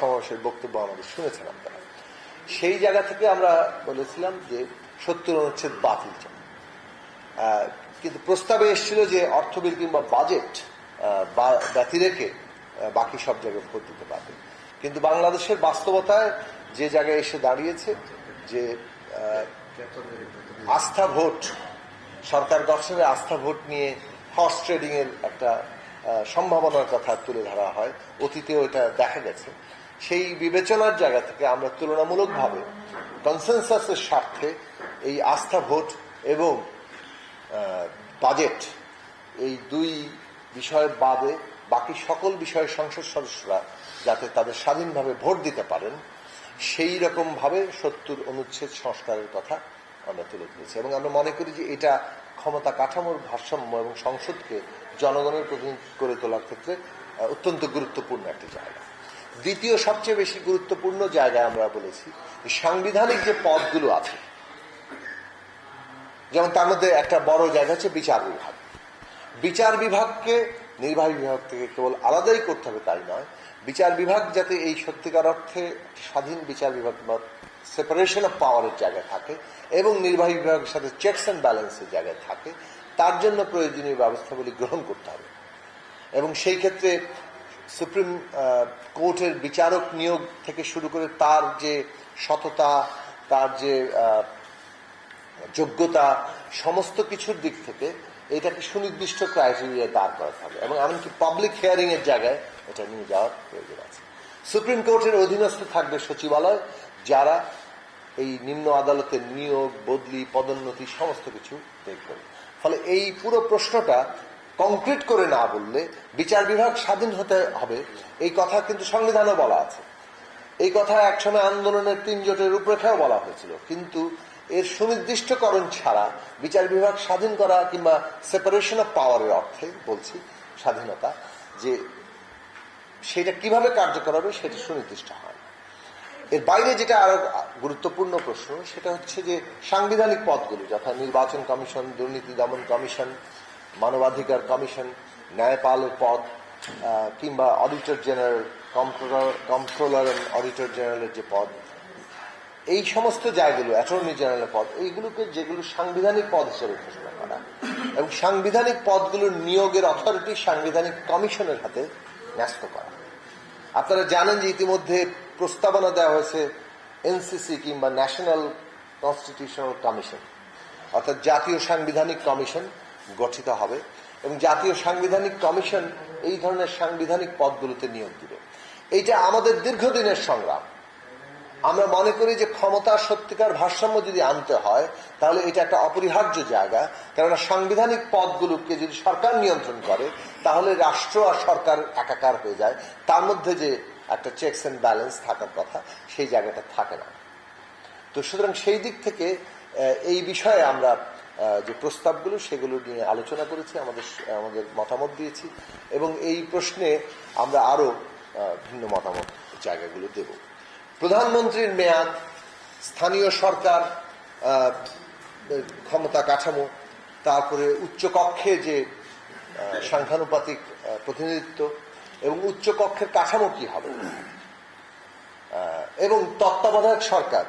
সমাবেশের বক্তব্য আমাদের শুনেছেন আপনারা। সেই জায়গা থেকে আমরা বলেছিলাম যে সত্তর অনুচ্ছেদ বাতিল কিন্তু প্রস্তাবে এসেছিল যে অর্থ বিল কিংবা বাজেট আহ, বা- ব্যতি রেখে বাকি সব জায়গায় ভোট দিতে পারবে। কিন্তু বাংলাদেশের বাস্তবতায় যে জায়গায় এসে দাঁড়িয়েছে যে আস্থা ভোট সরকার গঠনের আস্থা ভোট নিয়ে হর্স ট্রেডিং এর একটা সম্ভাবনার কথা তুলে ধরা হয়। অতীতেও এটা দেখা গেছে। সেই বিবেচনার জায়গা থেকে আমরা তুলনামূলকভাবে কনসেনসাসের স্বার্থে এই আস্থা ভোট এবং বাজেট এই দুই বিষয়ের বাদে বাকি সকল বিষয়ে সংসদ সদস্যরা যাতে তাদের স্বাধীনভাবে ভোট দিতে পারেন, সেই রকম ভাবে সত্তর অনুচ্ছেদ সংস্কারের কথা আমরা তুলে ধরেছি। এবং আমরা মনে করি যে এটা ক্ষমতা কাঠামোর ভারসাম্য এবং সংসদকে জনগণের প্রতিনিধি করে তোলার ক্ষেত্রে অত্যন্ত গুরুত্বপূর্ণ একটি জায়গা। দ্বিতীয় সবচেয়ে বেশি গুরুত্বপূর্ণ জায়গায় আমরা বলেছি সাংবিধানিক যে পদগুলো আছে, যেমন তার মধ্যে একটা বড় জায়গা হচ্ছে বিচার বিভাগ। বিচার বিভাগকে, নির্বাহী বিভাগ থেকে কেবল আলাদাই করতে হবে তাই নয়, বিচার বিভাগ যাতে এই সত্যিকার অর্থে স্বাধীন বিচার বিভাগ সেপারেশন অফ পাওয়ারের জায়গায় থাকে এবং নির্বাহী বিভাগের সাথে চেকস অ্যান্ড ব্যালেন্সের জায়গায় থাকে, তার জন্য প্রয়োজনীয় ব্যবস্থাগুলি গ্রহণ করতে হবে। এবং সেই ক্ষেত্রে সুপ্রিম কোর্টের বিচারক নিয়োগ থেকে শুরু করে তার যে সততা, তার যে যোগ্যতা, সমস্ত কিছুর দিক থেকে এটাকে সুনির্দিষ্ট ক্রাইটেরিয়া দাঁড় করাতে হবে এবং এমনকি পাবলিক হিয়ারিং এর জায়গায় এটা নিয়ে যাওয়ার প্রয়োজন আছে। সুপ্রিম কোর্টের অধীনস্থ থাকবে সচিবালয়, যারা এই নিম্ন আদালতের নিয়োগ, বদলি, পদোন্নতি, সমস্ত কিছু দেখবেন ফলে এই পুরো প্রশ্নটা কংক্রিট করে না বললে বিচার বিভাগ স্বাধীন হতে হবে। এই কথা কিন্তু সংবিধানও বলা আছে। এই কথা একসময় আন্দোলনের তিন জোটের রূপরেখাও বলা হয়েছিল। কিন্তু এর সুনির্দিষ্টকরণ ছাড়া বিচার বিভাগ স্বাধীন করা কিংবা সেপারেশন অফ পাওয়ারের অর্থে বলছি স্বাধীনতা, যে সেটা কীভাবে কার্যকর হবে সেটা সুনির্দিষ্ট হয় এর বাইরে যেটা আরও গুরুত্বপূর্ণ প্রশ্ন, সেটা হচ্ছে যে সাংবিধানিক পদগুলি, যথা নির্বাচন কমিশন, দুর্নীতি দমন কমিশন মানবাধিকার কমিশন ন্যায়পালের পদ কিংবা auditor general controller controller auditor জেনারেলের যে পদ, এই সমস্ত জায়গাগুলো অ্যাটর্নি জেনারেলের পদ, এইগুলোকে যেগুলো সাংবিধানিক পদ হিসেবে ঘোষণা করা, এবং সাংবিধানিক পদগুলোর নিয়োগের অথরিটি সাংবিধানিক কমিশনের হাতে ন্যস্ত করা। আপনারা জানেন যে ইতিমধ্যে প্রস্তাবনা দেওয়া হয়েছে এনসিসি কিংবা ন্যাশনাল কনস্টিটিউশনাল কমিশন, অর্থাৎ জাতীয় সাংবিধানিক কমিশন গঠিত হবে এবং জাতীয় সাংবিধানিক কমিশন এই ধরনের সাংবিধানিক পদগুলোতে নিয়োগ দিবে। এইটা আমাদের দীর্ঘদিনের সংগ্রাম। আমরা মনে করি যে ক্ষমতা, সত্যিকার ভারসাম্য যদি আনতে হয়, তাহলে এটা একটা অপরিহার্য জায়গা। কেননা সাংবিধানিক পদগুলোকে যদি সরকার নিয়ন্ত্রণ করে, তাহলে রাষ্ট্র আর সরকার একাকার হয়ে যায়। তার মধ্যে যে একটা চেকস অ্যান্ড ব্যালেন্স থাকার কথা, সেই জায়গাটা থাকে না। তো সুতরাং সেই দিক থেকে এই বিষয়ে আমরা যে প্রস্তাবগুলো, সেগুলো নিয়ে আলোচনা করেছি, আমাদের আমাদের মতামত দিয়েছি এবং এই প্রশ্নে আমরা আরও ভিন্ন মতামত জায়গাগুলো দেব। প্রধানমন্ত্রীর মেয়াদ, স্থানীয় সরকার ক্ষমতা কাঠামো, তারপরে উচ্চকক্ষে যে সাংখ্যানুপাতিক প্রতিনিধিত্ব এবং উচ্চকক্ষের কাঠামো কি হবে? এবং তত্ত্বাবধায়ক সরকার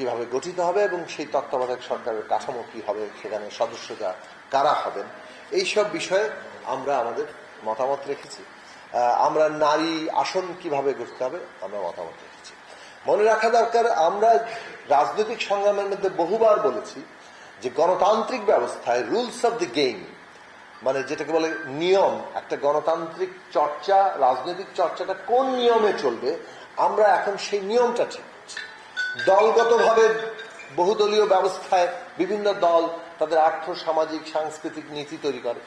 কীভাবে গঠিত হবে এবং সেই তত্ত্বাবধায়ক সরকারের কাঠামো কি হবে, সেখানে সদস্যরা কারা হবেন এই সব বিষয়ে আমরা আমাদের মতামত রেখেছি। আমরা নারী আসন কীভাবে গড়তে হবে, আমরা মতামত রেখেছি। মনে রাখা দরকার, আমরা রাজনৈতিক সংগ্রামের মধ্যে বহুবার বলেছি যে গণতান্ত্রিক ব্যবস্থায় রুলস অফ দি গেম মানে যেটাকে বলে নিয়ম, একটা গণতান্ত্রিক চর্চা, রাজনৈতিক চর্চাটা কোন নিয়মে চলবে, আমরা এখন সেই নিয়মটা ঠিক দলগতভাবে বহুদলীয় ব্যবস্থায় বিভিন্ন দল তাদের আর্থ সামাজিক সাংস্কৃতিক নীতি তৈরি করে,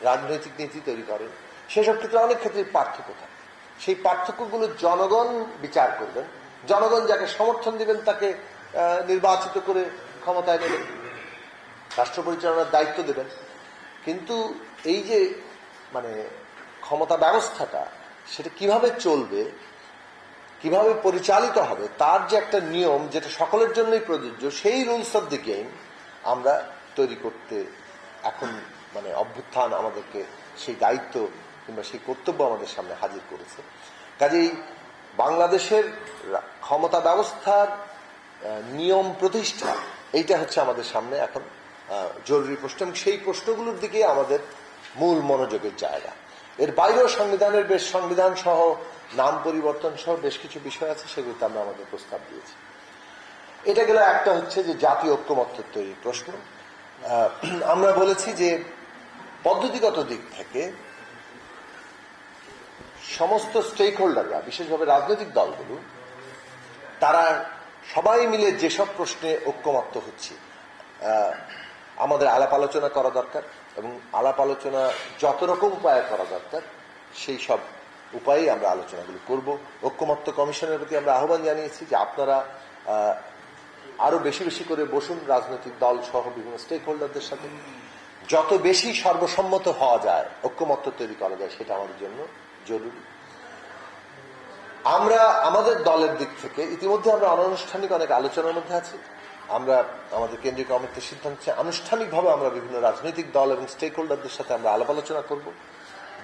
রাজনৈতিক নীতি তৈরি করে। সেসব ক্ষেত্রে অনেক ক্ষেত্রে পার্থক্য থাকে। সেই পার্থক্যগুলো জনগণ বিচার করবেন। জনগণ যাকে সমর্থন দিবেন তাকে নির্বাচিত করে ক্ষমতায় নেবেন। রাষ্ট্র পরিচালনার দায়িত্ব দেবেন। কিন্তু এই যে মানে ক্ষমতা ব্যবস্থাটা, সেটা কীভাবে চলবে কীভাবে পরিচালিত হবে, তার যে একটা নিয়ম যেটা সকলের জন্যই প্রযোজ্য, সেই রুলস অফ দি গেম আমরা তৈরি করতে এখন মানে অভ্যুত্থান আমাদেরকে সেই দায়িত্ব কিংবা সেই কর্তব্য আমাদের সামনে হাজির করেছে। কাজেই বাংলাদেশের ক্ষমতা ব্যবস্থার নিয়ম প্রতিষ্ঠা, এইটা হচ্ছে আমাদের সামনে এখন জরুরি প্রশ্ন এবং সেই প্রশ্নগুলোর দিকে আমাদের মূল মনোযোগের জায়গা। এর বাইরেও সংবিধানের বেশ সংবিধান সহ নাম পরিবর্তন সহ বেশ কিছু বিষয় আছে, সেগুলোতে আমরা আমাদের প্রস্তাব দিয়েছি। এটা গেল একটা হচ্ছে যে জাতীয় ঐক্যমত্য তৈরির প্রশ্ন। আমরা বলেছি যে পদ্ধতিগত দিক থেকে সমস্ত স্টেক হোল্ডাররা বিশেষভাবে রাজনৈতিক দলগুলো, তারা সবাই মিলে যেসব প্রশ্নে ঐক্যমত্য হচ্ছে আমাদের আলাপ আলোচনা করা দরকার এবং আলাপ আলোচনা যত রকম উপায়ে করা দরকার, সেই সব উপায়েই আমরা আলোচনাগুলো করব। ঐক্যমত্য কমিশনের প্রতি আমরা আহ্বান জানিয়েছি যে আপনারা আরও বেশি বেশি করে বসুন রাজনৈতিক দল সহ বিভিন্ন স্টেক হোল্ডারদের সাথে। যত বেশি সর্বসম্মত হওয়া যায়, ঐক্যমত্য তৈরি করা যায়, সেটা আমাদের জন্য জরুরি। আমরা আমাদের দলের দিক থেকে ইতিমধ্যে আমরা অনানুষ্ঠানিক অনেক আলোচনার মধ্যে আছি। আমরা আমাদের কেন্দ্রীয় কমিটির সিদ্ধান্ত আনুষ্ঠানিকভাবে আমরা বিভিন্ন রাজনৈতিক দল এবং স্টেক হোল্ডারদের সাথে আমরা আলাপ আলোচনা করব।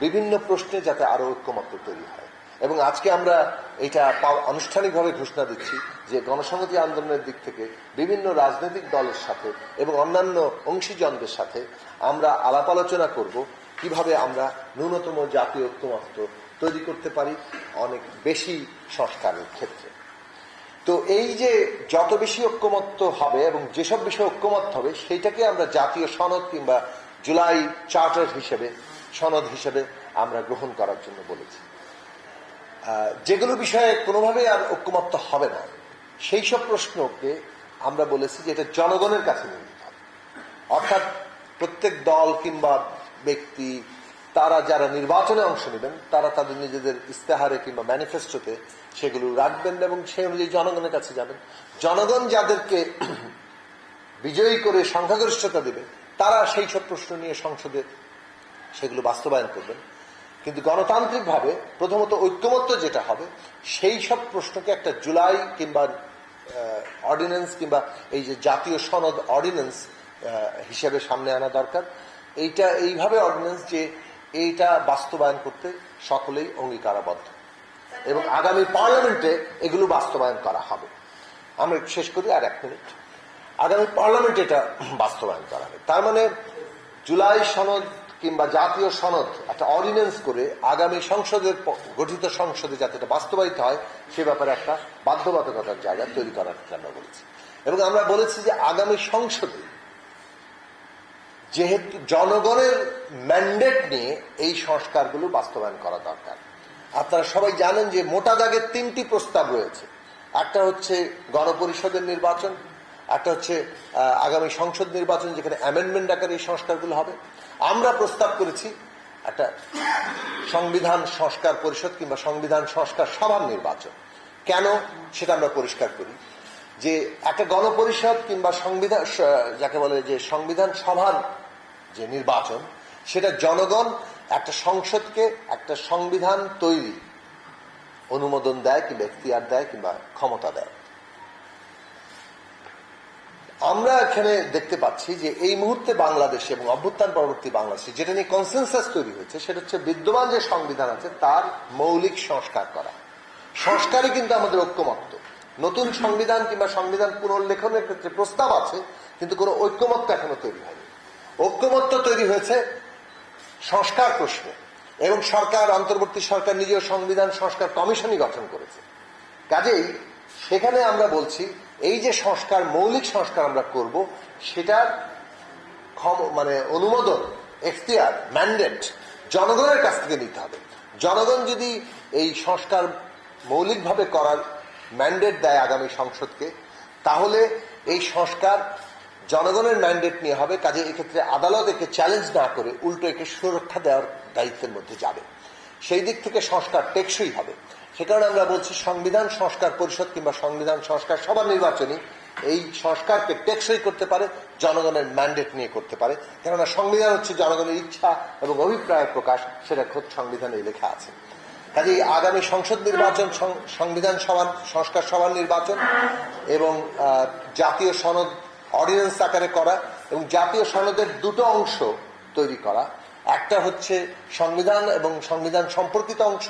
বিভিন্ন প্রশ্নে যাতে আরও ঐক্যমত্য তৈরি হয়। এবং আজকে আমরা এটা আনুষ্ঠানিকভাবে ঘোষণা দিচ্ছি যে গণসংহতি আন্দোলনের দিক থেকে বিভিন্ন রাজনৈতিক দলের সাথে এবং অন্যান্য অংশীজনদের সাথে আমরা আলাপ আলোচনা করব, কীভাবে আমরা ন্যূনতম জাতীয় ঐক্যমত্য তৈরি করতে পারি অনেক বেশি সংস্কারের ক্ষেত্রে। তো এই যে যত বেশি ঐক্যমত্য হবে এবং যেসব বিষয়ে ঐক্যমত হবে, সেইটাকে আমরা জাতীয় সনদ কিংবা জুলাই চার্টার হিসেবে সনদ হিসেবে আমরা গ্রহণ করার জন্য বলেছি। যেগুলো বিষয়ে কোনোভাবে আর ঐক্যমত্য হবে না, সেই সব প্রশ্নকে আমরা বলেছি যে এটা জনগণের কাছে নিয়ে যেতে হবে। অর্থাৎ প্রত্যেক দল কিংবা ব্যক্তি, তারা যারা নির্বাচনে অংশ নেবেন, তারা তাদের নিজেদের ইস্তেহারে কিংবা ম্যানিফেস্টোতে সেগুলো রাখবেন এবং সেই অনুযায়ী জনগণের কাছে যাবেন। জনগণ যাদেরকে বিজয়ী করে সংখ্যাগরিষ্ঠতা দেবে, তারা সেই সব প্রশ্ন নিয়ে সংসদে সেগুলো বাস্তবায়ন করবেন। কিন্তু গণতান্ত্রিকভাবে প্রথমত ঐক্যমত্য যেটা হবে, সেই সব প্রশ্নকে একটা জুলাই কিংবা অর্ডিন্যান্স কিংবা এই যে জাতীয় সনদ অর্ডিন্যান্স হিসেবে সামনে আনা দরকার। এইটা, এইভাবে অর্ডিন্যান্স যে এইটা বাস্তবায়ন করতে সকলেই অঙ্গীকারাবদ্ধ। এবং আগামী পার্লামেন্টে এগুলো বাস্তবায়ন করা হবে। আমরা শেষ করি, আর এক মিনিট। আগামী পার্লামেন্টে এটা বাস্তবায়ন করা হবে। তার মানে জুলাই সনদ কিংবা জাতীয় সনদ একটা অর্ডিন্যান্স করে আগামী সংসদের গঠিত সংসদে যাতে এটা বাস্তবায়িত হয়, সে ব্যাপারে একটা বাধ্যবাধকতার জায়গা তৈরি করার আমরা বলেছি। এবং আমরা বলেছি যে আগামী সংসদে যেহেতু জনগণের ম্যান্ডেট নিয়ে এই সংস্কারগুলো বাস্তবায়ন করা দরকার। আপনারা সবাই জানেন যে মোটা দাগের তিনটি প্রস্তাব রয়েছে। একটা হচ্ছে গণপরিষদের নির্বাচন একটা হচ্ছে আগামী সংসদ নির্বাচন যেখানে অ্যামেন্ডমেন্ট আকারে এই সংস্কারগুলো হবে। আমরা প্রস্তাব করেছি একটা সংবিধান সংস্কার পরিষদ কিংবা সংবিধান সংস্কার সভার নির্বাচন। কেন? সেটা আমরা পরিষ্কার করি। যে একটা গণপরিষদ কিংবা সংবিধান যাকে বলে যে সংবিধান সভার যে নির্বাচন, সেটা জনগণ একটা সংসদকে একটা সংবিধান তৈরি অনুমোদন দেয় কিংবা এখতিয়ার দেয় কিংবা ক্ষমতা দেয়। আমরা এখানে দেখতে পাচ্ছি যে এই মুহূর্তে বাংলাদেশে এবং অভ্যুত্থান পরবর্তী বাংলাদেশে যেটা নিয়ে কনসেনসাস তৈরি হয়েছে, সেটা হচ্ছে বিদ্যমান যে সংবিধান আছে, তার মৌলিক সংস্কার করা। সংস্কারই কিন্তু আমাদের ঐক্যমত্য। নতুন সংবিধান কিংবা সংবিধান পুনর্লেখনের ক্ষেত্রে প্রস্তাব আছে, কিন্তু কোনো ঐক্যমত্য এখনও তৈরি হয়নি। ঐক্যমত্য তৈরি হয়েছে সংস্কার প্রশ্নে, এবং সরকার, অন্তর্বর্তী সরকার নিজেও সংবিধান সংস্কার কমিশনই গঠন করেছে। কাজেই সেখানে আমরা বলছি এই যে সংস্কার, মৌলিক সংস্কার আমরা করব, সেটার মানে অনুমোদন, এখতিয়ার ম্যান্ডেট জনগণের কাছ থেকে নিতে হবে। জনগণ যদি এই সংস্কার মৌলিকভাবে করার ম্যান্ডেট দেয় আগামী সংসদকে, তাহলে এই সংস্কার জনগণের ম্যান্ডেট নিয়ে হবে, কাজে এক্ষেত্রে আদালত একে চ্যালেঞ্জ না করে উল্টো একে সুরক্ষা দেওয়ার দায়িত্বের মধ্যে যাবে। সেই দিক থেকে সংস্কার টেকসই হবে। সে কারণে আমরা বলছি সংবিধান সংস্কার পরিষদ কিংবা সংবিধান সংস্কার সবার নির্বাচনী এই সংস্কারকে টেকসই করতে পারে, জনগণের ম্যান্ডেট নিয়ে করতে পারে। কেননা সংবিধান হচ্ছে জনগণের ইচ্ছা এবং অভিপ্রায় প্রকাশ, সেটা খোদ সংবিধানে লেখা আছে। কাজে আগামী সংসদ নির্বাচন সংবিধান সভা, সংস্কার সভার নির্বাচন এবং জাতীয় সনদ অর্ডিন্যান্স আকারে করা এবং জাতীয় সনদের দুটো অংশ তৈরি করা। একটা হচ্ছে সংবিধান এবং সংবিধান সম্পর্কিত অংশ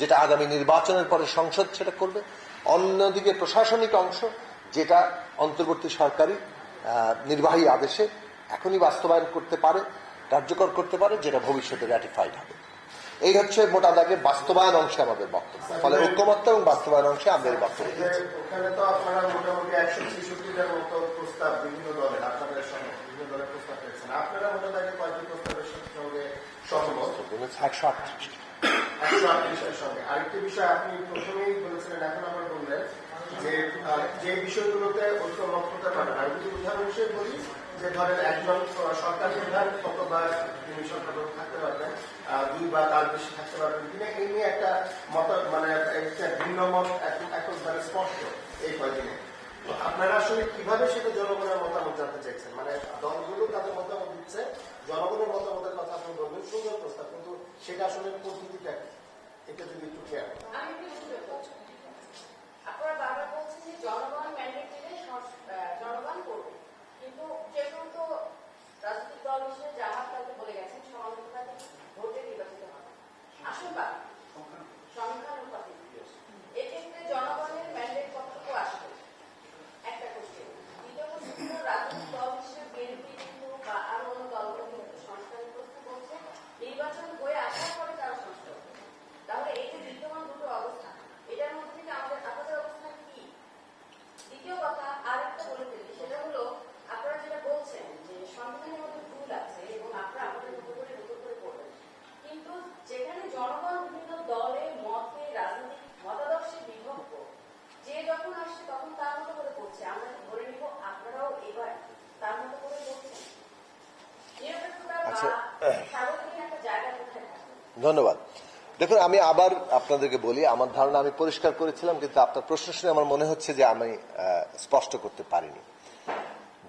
যেটা আগামী নির্বাচনের পরে সংসদ সেটা করবে। অন্যদিকে প্রশাসনিক অংশ যেটা অন্তর্বর্তী সরকারি নির্বাহী আদেশে এখনই বাস্তবায়ন করতে পারে কার্যকর করতে পারে যেটা ভবিষ্যতে র্যাটিফাইড হবে। এই হচ্ছে মোটা দাগে বাস্তবায়ন অংশে আমাদের বক্তব্য। ফলে ঐক্যমত্য এবং বাস্তবায়ন অংশে আমাদের বক্তব্য মোটামুটি একশো ছেষট্টিটার আরেকটি বিষয় আপনি প্রথমেই বলেছিলেন এখন আবার বললেন যে যে বিষয়গুলোতে ঐক্যমত হতে পারে আমি যদি উদাহরণ হিসেবে বলি যে ধরেন একজন সরকারি প্রধান কতবার তিনি সরকার থাকতে পারবেন দুই বা তার বেশি থাকতে পারবেন কিনা এই নিয়ে একটা মত মানে একটা ভিন্ন মত মানে স্পষ্ট এই কয়দিনে আপনারা আসলে কীভাবে সেটা জনগণের মতামত জানতে চাইছেন মানে দলগুলো তাদের মতামত দিচ্ছে জনগণের মতামতের কথা আপনি বলবেন সুন্দর প্রস্তাব কিন্তু সেটা আসলে পদ্ধতিটা কি? এটা যদি একটু খেয়াল। আপনারা বারবার বলছেন যে জনগণ ম্যান্ডেট দিলে আহ, জনগণ করবে। কিন্তু রাজনৈতিক দল হিসেবে জামাত কালকে বলে গেছেন সমানুপাতিক ভোটে নির্বাচিত হবে আসুন বা সংখ্যানুপাতিক। এক্ষেত্রে জনগণের ম্যান্ডেট কতটুকু আসবে একটা কোশ্চেন দ্বিতীয় কোশ্চেন হলো রাজনৈতিক দল হিসেবে বিএনপি কিন্তু বা আরও অন্য দলগুলো কিন্তু সংস্কারের প্রস্তাব করছে নির্বাচন হয়ে আসার পরে তারা সংস্কার করবে তাহলে এই যে বিদ্যমান দুটো অবস্থা এটার মধ্যে থেকে আমাদের আপনাদের অবস্থান কি দ্বিতীয় কথা আর একটা বলে ফেলি সেটা হলো আপনারা যেটা বলছেন যে সংবিধানের মধ্যে ভুল আছে এবং আপনারা আমাদের মতো করে নতুন করে করবেন কিন্তু যেখানে জনগণ বিভিন্ন দলে মতে রাজনৈতিক মতাদর্শে বিভক্ত যে যখন আসছে তখন তার মতো করে করছে আমরা কি ধরে নিব আপনারাও এবার তার মতো করে করছেন নিরপেক্ষতা আচ্ছা। বা সার্বজনীন একটা জায়গা কোথায় থাকবে ধন্যবাদ দেখুন আমি আবার আপনাদেরকে বলি, আমার ধারণা আমি পরিষ্কার করেছিলাম, কিন্তু আপনার প্রশ্ন শুনে আমার মনে হচ্ছে যে আমি স্পষ্ট করতে পারিনি।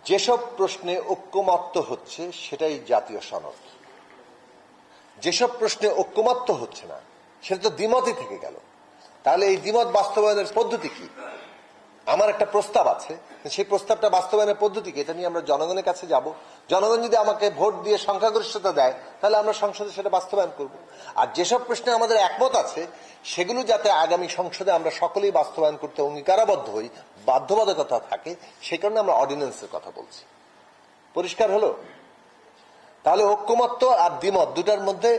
যেসব প্রশ্নে ঐক্যমত্য হচ্ছে, সেটাই জাতীয় সনদ। যেসব প্রশ্নে ঐক্যমত্য হচ্ছে না, সেটা তো দ্বিমতই থেকে গেল। তাহলে এই দ্বিমত বাস্তবায়নের পদ্ধতি কি? আমার একটা প্রস্তাব আছে সেই প্রস্তাবটা বাস্তবায়নের পদ্ধতি কি? এটা নিয়ে আমরা জনগণের কাছে যাব। জনগণ যদি আমাকে ভোট দিয়ে সংখ্যাগরিষ্ঠতা দেয়, তাহলে আমরা সংসদে সেটা বাস্তবায়ন করব। আর যেসব প্রশ্নে আমাদের একমত আছে, সেগুলো যাতে আগামী সংসদে আমরা সকলেই বাস্তবায়ন করতে অঙ্গীকারাবদ্ধ হই, বাধ্যবাধকতা থাকে সেই কারণে আমরা অর্ডিন্যান্সের কথা বলছি। পরিষ্কার হলো? তাহলে ঐক্যমত্য আর দ্বিমত দুটার মধ্যে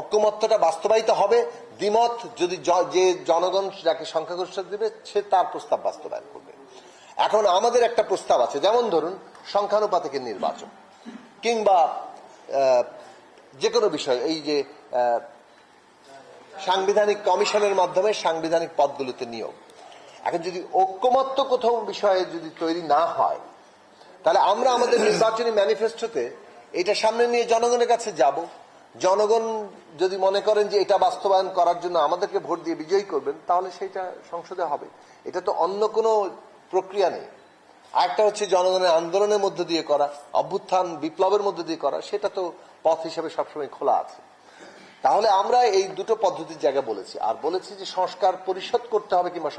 ঐক্যমত্যটা বাস্তবায়িত হবে। দ্বিমত যদি যে জনগণ যাকে সংখ্যাগরিষ্ঠ দেবে, সে তার প্রস্তাব বাস্তবায়ন করবে। এখন আমাদের একটা প্রস্তাব আছে, যেমন ধরুন সংখ্যানুপাতিকের নির্বাচন, কিংবা যে কোনো বিষয়, এই যে সাংবিধানিক কমিশনের মাধ্যমে সাংবিধানিক পদগুলোতে নিয়োগ। এখন যদি ঐক্যমত্য কোথাও বিষয়ে যদি তৈরি না হয়, তাহলে আমরা আমাদের নির্বাচনী ম্যানিফেস্টোতে এটা সামনে নিয়ে জনগণের কাছে যাব। জনগণ যদি মনে করেন যে এটা বাস্তবায়ন করার জন্য আমাদেরকে ভোট দিয়ে বিজয়ী করবেন, তাহলে সেটা সংসদে হবে। এটা তো অন্য কোনো প্রক্রিয়া নেই। আরেকটা হচ্ছে জনগণের আন্দোলনের মধ্য দিয়ে করা, অভ্যুত্থান, বিপ্লবের মধ্য দিয়ে করা, সেটা তো পথ হিসেবে সবসময় খোলা আছে। তাহলে আমরা এই দুটো পদ্ধতির জায়গা বলেছি। আর বলেছি যে সংস্কার পরিষদ করতে হবে কিংবা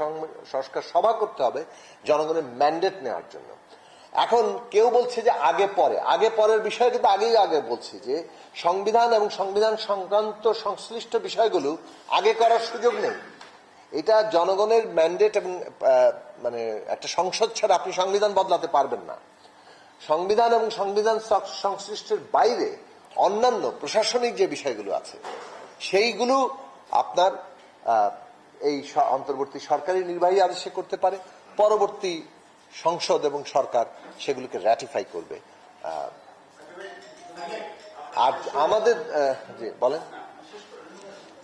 সংস্কার সভা করতে হবে জনগণের ম্যান্ডেট নেওয়ার জন্য। এখন কেউ বলছে যে আগে পরে। আগে পরের বিষয় কিন্তু আগেই আগে বলছি যে সংবিধান এবং সংবিধান সংক্রান্ত সংশ্লিষ্ট বিষয়গুলো আগে করার সুযোগ নেই। এটা জনগণের ম্যান্ডেট এবং মানে একটা সংসদ ছাড়া আপনি সংবিধান বদলাতে পারবেন না। সংবিধান এবং সংবিধান সংশ্লিষ্টের বাইরে অন্যান্য প্রশাসনিক যে বিষয়গুলো আছে, সেইগুলো আপনার এই অন্তর্বর্তী সরকারি নির্বাহী আদেশে করতে পারে। পরবর্তী সংসদ এবং সরকার সেগুলোকে র্যাটিফাই করবে। আর আমাদের বলেন,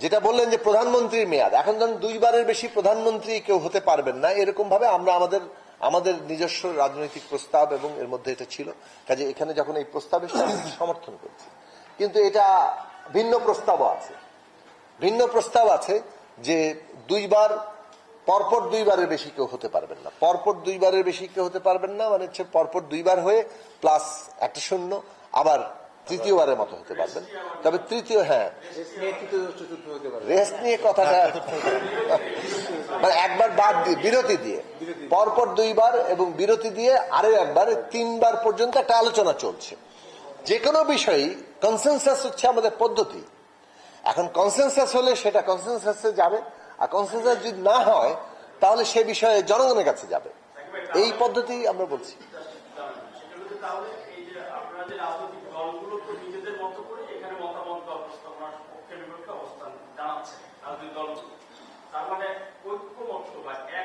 যেটা বললেন যে প্রধানমন্ত্রীর মেয়াদ, এখন যখন দুইবারের বেশি প্রধানমন্ত্রী কেউ হতে পারবেন না এরকম ভাবে আমরা আমাদের আমাদের নিজস্ব রাজনৈতিক প্রস্তাব এবং এর মধ্যে এটা ছিল, কাজে এখানে যখন এই প্রস্তাব এসেছে আমি সমর্থন করছি। কিন্তু এটা ভিন্ন প্রস্তাবও আছে। ভিন্ন প্রস্তাব আছে যে দুইবার পরপর দুইবারের বেশি কেউ হতে পারবেন না। পরপর দুইবারের বেশি কেউ হতে পারবেন না মানে হচ্ছে পরপর দুইবার হয়ে প্লাস একটা শূন্য, আবার তৃতীয়বারের মতো হতে পারবেন। তবে তৃতীয় হ্যাঁ। রেস্ট নিয়ে কথাটা মানে একবার বাদ দিয়ে, বিরতি দিয়ে। পরপর দুইবার এবং বিরতি দিয়ে আরও একবার, তিনবার পর্যন্ত একটা আলোচনা চলছে। যে কোনো বিষয়ই কনসেনসাস হচ্ছে আমাদের পদ্ধতি। এখন কনসেনসাস হলে সেটা কনসেনসাসে যাবে। আর কনসেনসাস যদি না হয়, তাহলে সে বিষয়ে জনগণের কাছে যাবে। এই পদ্ধতি আমরা বলছি।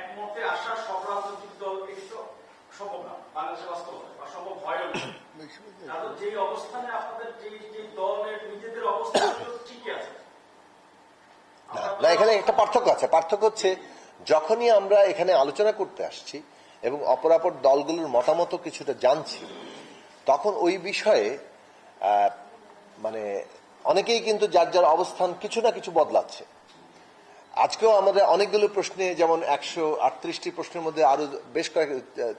তার সম্ভব না বা সম্ভব হয় অবস্থানে আপনাদের যে যে দলের নিজেদের অবস্থান তো ঠিকই আছে না, এখানে একটা পার্থক্য আছে। পার্থক্য হচ্ছে, যখনই আমরা এখানে আলোচনা করতে আসছি এবং অপরাপর দলগুলোর মতামত কিছুটা জানছি, তখন ওই বিষয়ে মানে অনেকেই কিন্তু যার যার অবস্থান কিছু না কিছু বদলাচ্ছে। আজকেও আমাদের অনেকগুলো প্রশ্নে, যেমন একশো আটত্রিশটি প্রশ্নের মধ্যে আরও বেশ কয়েক,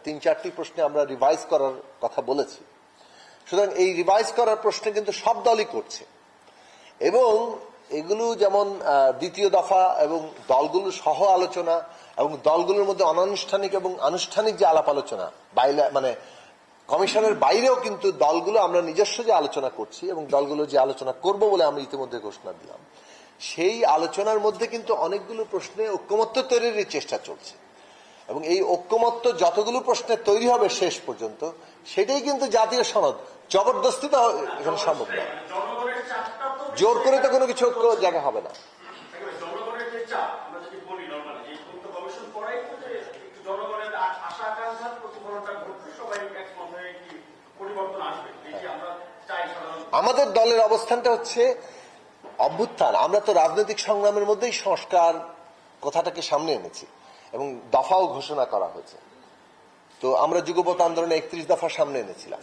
তিন চারটি প্রশ্নে আমরা রিভাইজ করার কথা বলেছি। সুতরাং এই রিভাইজ করার প্রশ্নে কিন্তু সব দলই করছে। এবং এগুলো যেমন দ্বিতীয় দফা এবং দলগুলো সহ আলোচনা এবং দলগুলোর মধ্যে অনানুষ্ঠানিক এবং আনুষ্ঠানিক যে আলাপ আলোচনা বাইরে মানে কমিশনের বাইরেও কিন্তু দলগুলো আমরা নিজস্ব যে আলোচনা করছি এবং দলগুলো যে আলোচনা করব বলে আমরা ইতিমধ্যে ঘোষণা দিলাম, সেই আলোচনার মধ্যে কিন্তু অনেকগুলো প্রশ্নে ঐক্যমত্য তৈরির চেষ্টা চলছে এবং এই ঐক্যমত্য যতগুলো প্রশ্নে তৈরি হবে শেষ পর্যন্ত, সেটাই কিন্তু জাতীয় সনদ, জবরদস্তি তো এখানে সম্ভব নয়। জোর করে তো কোনো কিছু ঐক্য জায়গা হবে না। আমাদের দলের অবস্থানটা হচ্ছে অভ্যুত্থান। আমরা তো রাজনৈতিক সংগ্রামের মধ্যেই সংস্কার কথাটাকে সামনে এনেছি এবং দফাও ঘোষণা করা হয়েছে। তো আমরা যুগপথ আন্দোলনে একত্রিশ দফা সামনে এনেছিলাম।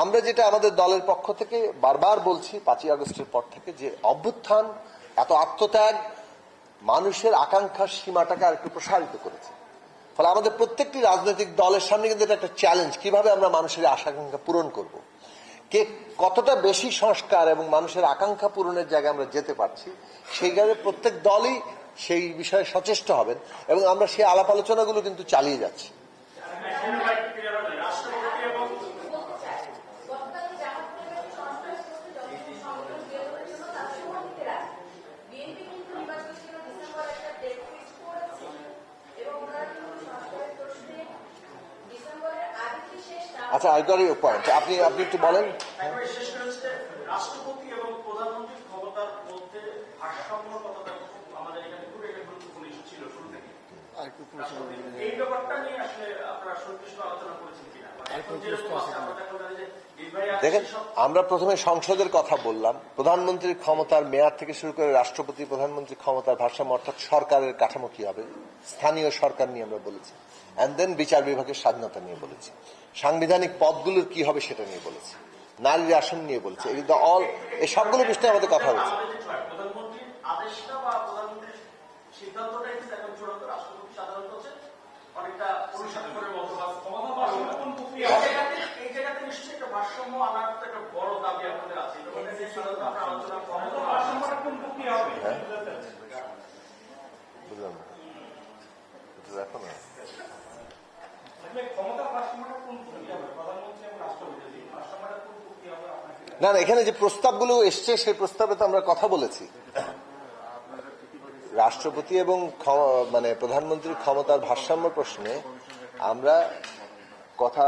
আমরা যেটা আমাদের দলের পক্ষ থেকে বারবার বলছি, পাঁচই আগস্টের পর থেকে যে অভ্যুত্থান, এত আত্মত্যাগ মানুষের আকাঙ্ক্ষার সীমাটাকে আর একটু প্রসারিত করেছে। ফলে আমাদের প্রত্যেকটি রাজনৈতিক দলের সামনে কিন্তু এটা একটা চ্যালেঞ্জ কীভাবে আমরা মানুষের আশা আকাঙ্ক্ষা পূরণ করব? কে কতটা বেশি সংস্কার এবং মানুষের আকাঙ্ক্ষা পূরণের জায়গায় আমরা যেতে পারছি, সেই কারণে প্রত্যেক দলই সেই বিষয়ে সচেষ্ট হবেন এবং আমরা সেই আলাপ আলোচনাগুলো কিন্তু চালিয়ে যাচ্ছি রাষ্ট্রপতি এবং বলতে চাই গতকাল জামাত পরিবারের সংস্কার করতে যথেষ্ট সংকল্প বিয়ের জন্য তার সময় দিতে রাজি বিএনপি কিন্তু নির্বাচন ছিল ডিসেম্বর একটা ডেট ফিক্স করেছে এবং ওনারা কিন্তু সংস্কারের প্রশ্নে ডিসেম্বরের আগে কি শেষ না আচ্ছা আই গট ইউর পয়েন্ট আপনি আপনি একটু বলেন। একেবারে শেষ করে হচ্ছে রাষ্ট্রপতি এবং প্রধানমন্ত্রীর ক্ষমতার মধ্যে ভারসাম্য কথাটা আমাদের এখানে খুবই একটা গুরুত্বপূর্ণ ইস্যু ছিল শুরু থেকে। এই ব্যাপারটা নিয়ে আসলে আপনারা সুনির্দিষ্ট আলোচনা করেছেন কিনা? মানে দেখেন আমরা প্রথমে সংসদের কথা বললাম। প্রধানমন্ত্রীর ক্ষমতার মেয়াদ থেকে শুরু করে রাষ্ট্রপতি প্রধানমন্ত্রীর ক্ষমতার ভারসাম্য অর্থাৎ সরকারের কাঠামো কি হবে? স্থানীয় সরকার নিয়ে আমরা বলেছি। অ্যান্ড দেন বিচার বিভাগের স্বাধীনতা নিয়ে বলেছি। সাংবিধানিক পদগুলোর কি হবে সেটা নিয়ে বলেছি। নারীর আসন নিয়ে বলেছি। এগুলো অল এই সবগুলো বিষয়ে আমাদের কথা হয়েছে। হচ্ছে হবে বুঝলাম না। না। না না এখানে যে প্রস্তাবগুলো এসছে সেই প্রস্তাবে তো আমরা কথা বলেছি। রাষ্ট্রপতি এবং ক্ষম- মানে প্রধানমন্ত্রীর ক্ষমতার ভারসাম্য প্রশ্নে আমরা কথা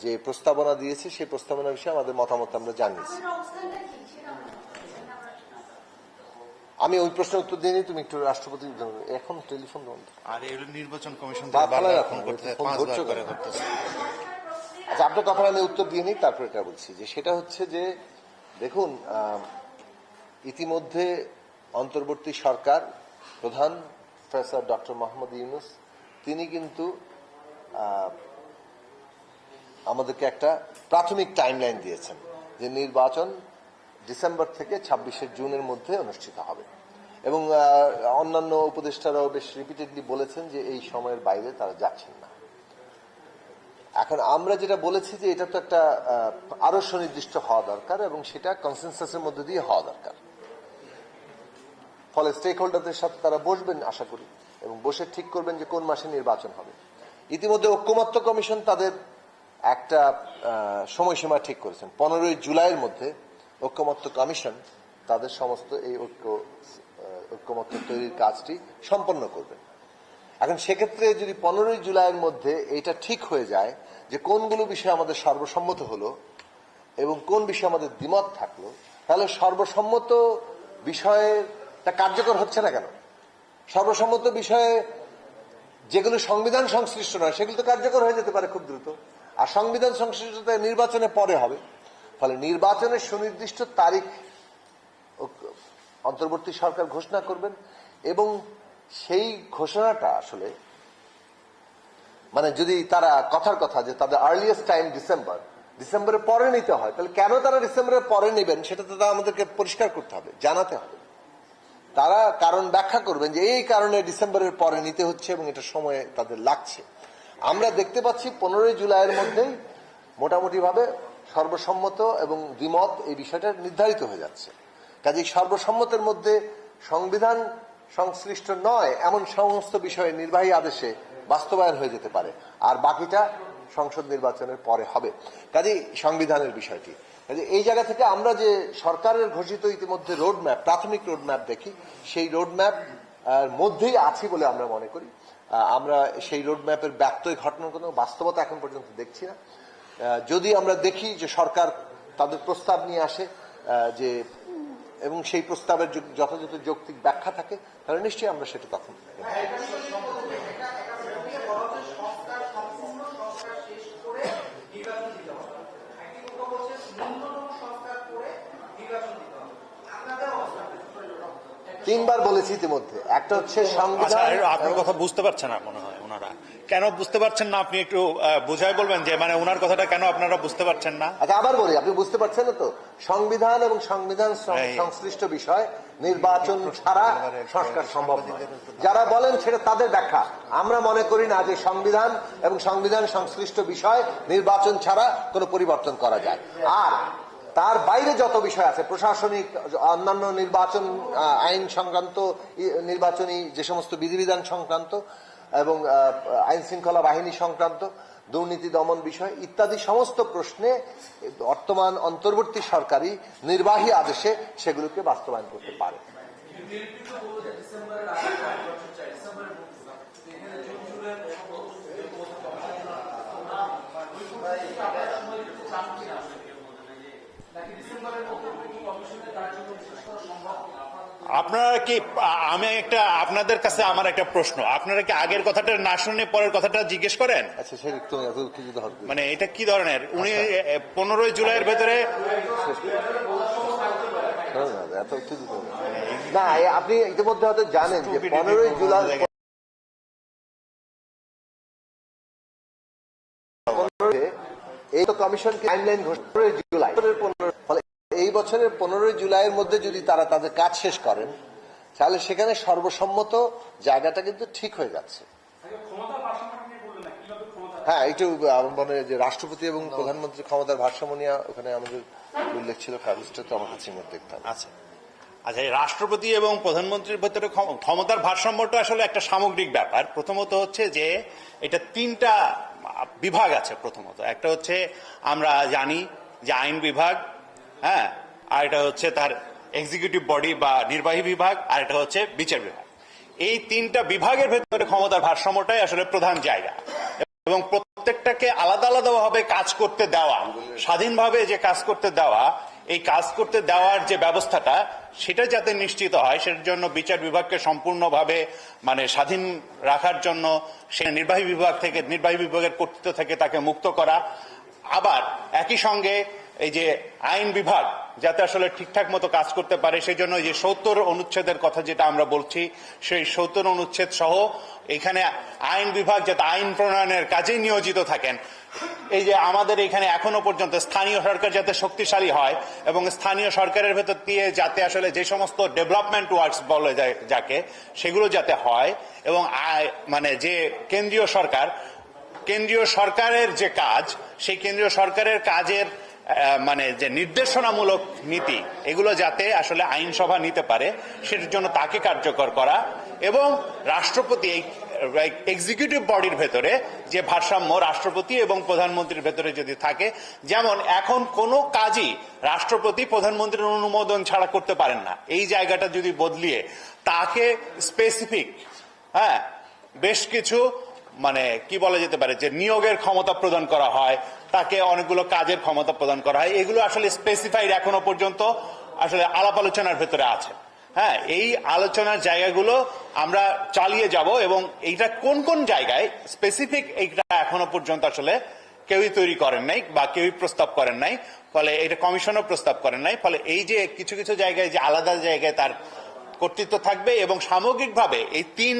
যে প্রস্তাবনা দিয়েছি সেই প্রস্তাবনা বিষয়ে আমাদের মতামত আমরা জানিয়েছি আপনার অবস্থানটা কি সেটা আমরা আমি ওই প্রশ্নের উত্তর দিইনি তুমি একটু রাষ্ট্রপতি এখন টেলিফোন বন্ধ। আর এগুলো নির্বাচন কমিশন ফোন করতে করে করতেছে। আচ্ছা আপনার কথা আমি উত্তর দিয়ে নিই তারপরে এটা বলছি যে সেটা হচ্ছে যে দেখুন ইতিমধ্যে অন্তর্বর্তী সরকার প্রধান প্রফেসর ডক্টর মোহাম্মদ ইউনুস তিনি কিন্তু আমাদেরকে একটা প্রাথমিক টাইমলাইন দিয়েছেন যে নির্বাচন ডিসেম্বর থেকে ছাব্বিশে জুনের মধ্যে অনুষ্ঠিত হবে। এবং অন্যান্য উপদেষ্টারাও বেশ রিপিটেডলি বলেছেন যে এই সময়ের বাইরে তারা যাচ্ছেন না। এখন আমরা যেটা বলেছি যে এটা তো একটা আরও সুনির্দিষ্ট হওয়া দরকার এবং সেটা কনসেনসাসের মধ্যে দিয়ে হওয়া দরকার। ফলে স্টেক হোল্ডারদের সাথে তারা বসবেন, আশা করি, এবং বসে ঠিক করবেন যে কোন মাসে নির্বাচন হবে। ইতিমধ্যে ঐক্যমত্য কমিশন তাদের একটা সময়সীমা ঠিক করেছেন। পনেরোই জুলাইয়ের মধ্যে ঐক্যমত্য কমিশন তাদের সমস্ত এই ঐক্য ঐক্যমত্য তৈরির কাজটি সম্পন্ন করবে। এখন সেক্ষেত্রে যদি পনেরোই জুলাইয়ের মধ্যে এটা ঠিক হয়ে যায় যে কোনগুলো বিষয়ে আমাদের সর্বসম্মত হলো এবং কোন বিষয়ে আমাদের দ্বিমত থাকল, তাহলে সর্বসম্মত বিষয়ে তা কার্যকর হচ্ছে না কেন? সর্বসম্মত বিষয়ে যেগুলো সংবিধান সংশ্লিষ্ট নয়, সেগুলো তো কার্যকর হয়ে যেতে পারে খুব দ্রুত। আর সংবিধান সংশ্লিষ্টতা নির্বাচনে পরে হবে। ফলে নির্বাচনের সুনির্দিষ্ট তারিখ অন্তর্বর্তী সরকার ঘোষণা করবেন এবং সেই ঘোষণাটা আসলে মানে যদি তারা কথার কথা যে তাদের আর্লিয়েস্ট টাইম ডিসেম্বর ডিসেম্বরের পরে নিতে হয়, তাহলে কেন তারা ডিসেম্বরের পরে নেবেন সেটা তো আমাদেরকে পরিষ্কার করতে হবে, জানাতে হবে। তারা কারণ ব্যাখ্যা করবেন যে এই কারণে ডিসেম্বরের পরে নিতে হচ্ছে এবং এটা সময় তাদের লাগছে। আমরা দেখতে পাচ্ছি পনেরোই জুলাইয়ের মধ্যেই মোটামুটিভাবে সর্বসম্মত এবং দ্বিমত এই বিষয়টা নির্ধারিত হয়ে যাচ্ছে। কাজেই সর্বসম্মতের মধ্যে সংবিধান সংশ্লিষ্ট নয়, এমন সমস্ত বিষয়ে নির্বাহী আদেশে বাস্তবায়ন হয়ে যেতে পারে। আর বাকিটা সংসদ নির্বাচনের পরে হবে। কাজেই সংবিধানের বিষয়টি। কাজে এই জায়গা থেকে আমরা যে সরকারের ঘোষিত ইতিমধ্যে রোড ম্যাপ প্রাথমিক রোড ম্যাপ দেখি, সেই রোড ম্যাপ মধ্যেই আছি বলে আমরা মনে করি। আমরা সেই রোড ম্যাপের ব্যত্যয় ঘটনার কোনো বাস্তবতা এখন পর্যন্ত দেখছি না। যদি আমরা দেখি যে সরকার তাদের প্রস্তাব নিয়ে আসে যে এবং সেই প্রস্তাবের যথাযথ যৌক্তিক ব্যাখ্যা থাকে তাহলে নিশ্চয়ই আমরা সেটা তখন তিনবার বলেছি ইতিমধ্যে। একটা হচ্ছে আচ্ছা সংবিধান আপনার কথা বুঝতে পারছেন না মনে হয়। কেন বুঝতে পারছেন না? আপনি একটু বুঝায় বলবেন যে মানে ওনার কথাটা কেন আপনারা বুঝতে পারছেন না? আচ্ছা আবার বলি আপনি বুঝতে পারছেন না তো? সংবিধান এবং সংবিধান সংশ্লিষ্ট বিষয় নির্বাচন ছাড়া সংস্কার সম্ভব নয়। যারা বলেন সেটা তাদের ব্যাখ্যা। আমরা মনে করি না যে সংবিধান এবং সংবিধান সংশ্লিষ্ট বিষয় নির্বাচন ছাড়া কোনো পরিবর্তন করা যায়। আর তার বাইরে যত বিষয় আছে প্রশাসনিক অন্যান্য নির্বাচন আইন সংক্রান্ত নির্বাচনী যে সমস্ত বিধিবিধান সংক্রান্ত এবং আইন শৃঙ্খলা বাহিনী সংক্রান্ত দুর্নীতি দমন বিষয় ইত্যাদি সমস্ত প্রশ্নে বর্তমান অন্তর্বর্তী সরকারি নির্বাহী আদেশে সেগুলোকে বাস্তবায়ন করতে পারে। আপনারা কি আমি একটা আপনাদের কাছে আমার একটা প্রশ্ন। আপনারা কি আগের কথাটা না শুনে পরের কথাটা জিজ্ঞেস করেন? আচ্ছা মানে এটা কি ধরনের? উনি পনেরোই জুলাইয়ের ভেতরে না। আপনি ইতিমধ্যে হয়তো জানেন যে পনেরোই জুলাই এই তো কমিশন টাইমলাইন পনেরোই জুলাই। ফলে এই বছরের পনেরোই জুলাইয়ের মধ্যে যদি তারা তাদের কাজ শেষ করেন, তাহলে সেখানে সর্বসম্মত জায়গাটা কিন্তু ঠিক হয়ে যাচ্ছে। হ্যাঁ একটু মনে যে রাষ্ট্রপতি এবং প্রধানমন্ত্রী ক্ষমতার ভারসাম্য নিয়ে ওখানে আমাদের উল্লেখ ছিল কাগজটা তো আমার কাছে মধ্যে দেখতে হবে। আচ্ছা। আচ্ছা এই রাষ্ট্রপতি এবং প্রধানমন্ত্রীর ভেতরে ক্ষমতার ভারসাম্যটা আসলে একটা সামগ্রিক ব্যাপার। প্রথমত হচ্ছে যে, এটা তিনটা বিভাগ আছে প্রথমত। একটা হচ্ছে আমরা জানি যে আইন বিভাগ হ্যাঁ আর এটা হচ্ছে তার এক্সিকিউটিভ বডি বা নির্বাহী বিভাগ, আর এটা হচ্ছে বিচার বিভাগ। এই তিনটা বিভাগের ভেতরে ক্ষমতার ভারসাম্যটাই আসলে প্রধান জায়গা। এবং প্রত্যেকটাকে আলাদা আলাদাভাবে কাজ করতে দেওয়া, স্বাধীনভাবে যে কাজ করতে দেওয়া, এই কাজ করতে দেওয়ার যে ব্যবস্থাটা, সেটা যাতে নিশ্চিত হয়, সেটার জন্য বিচার বিভাগকে সম্পূর্ণভাবে মানে স্বাধীন রাখার জন্য সে নির্বাহী বিভাগ থেকে, নির্বাহী বিভাগের কর্তৃত্ব থেকে তাকে মুক্ত করা। আবার একই সঙ্গে এই যে আইন বিভাগ, যাতে আসলে ঠিকঠাক মতো কাজ করতে পারে সেই জন্য যে সত্তর অনুচ্ছেদের কথা যেটা আমরা বলছি, সেই সত্তর অনুচ্ছেদ সহ এখানে আইন বিভাগ যাতে আইন প্রণয়নের কাজেই নিয়োজিত থাকেন। এই যে আমাদের এখানে এখনও পর্যন্ত স্থানীয় সরকার যাতে শক্তিশালী হয় এবং স্থানীয় সরকারের ভেতর দিয়ে যাতে আসলে যে সমস্ত ডেভেলপমেন্ট ওয়ার্কস বলে যায় যাকে, সেগুলো যাতে হয় এবং মানে যে কেন্দ্রীয় সরকার, কেন্দ্রীয় সরকারের যে কাজ, সেই কেন্দ্রীয় সরকারের কাজের মানে যে নির্দেশনামূলক নীতি, এগুলো যাতে আসলে আইনসভা নিতে পারে, সেটার জন্য তাকে কার্যকর করা এবং রাষ্ট্রপতি এই এক্সিকিউটিভ বডির ভেতরে যে ভারসাম্য রাষ্ট্রপতি এবং প্রধানমন্ত্রীর ভেতরে যদি থাকে, যেমন এখন কোনো কাজই রাষ্ট্রপতি প্রধানমন্ত্রীর অনুমোদন ছাড়া করতে পারেন না। এই জায়গাটা যদি বদলিয়ে তাকে স্পেসিফিক হ্যাঁ বেশ কিছু মানে কি বলা যেতে পারে, যে নিয়োগের ক্ষমতা প্রদান করা হয়, তাকে অনেকগুলো কাজের ক্ষমতা প্রদান করা হয়, এগুলো আসলে স্পেসিফাইড এখনও পর্যন্ত আসলে আলাপ আলোচনার ভেতরে আছে। হ্যাঁ এই আলোচনার জায়গাগুলো আমরা চালিয়ে যাব এবং এইটা কোন কোন জায়গায় স্পেসিফিক এইটা এখনও পর্যন্ত আসলে কেউই তৈরি করেন নাই বা কেউই প্রস্তাব করেন নাই, ফলে এটা কমিশনও প্রস্তাব করেন নাই, ফলে এই যে কিছু কিছু জায়গায় যে আলাদা জায়গায় তার কর্তৃত্ব থাকবে এবং সামগ্রিকভাবে এই তিন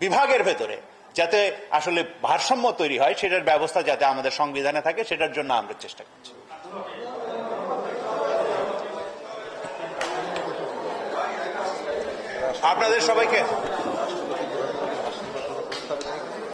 বিভাগের ভেতরে যাতে আসলে ভারসাম্য তৈরি হয়, সেটার ব্যবস্থা যাতে আমাদের সংবিধানে থাকে, সেটার জন্য আমরা চেষ্টা করছি। আপনাদের সবাইকে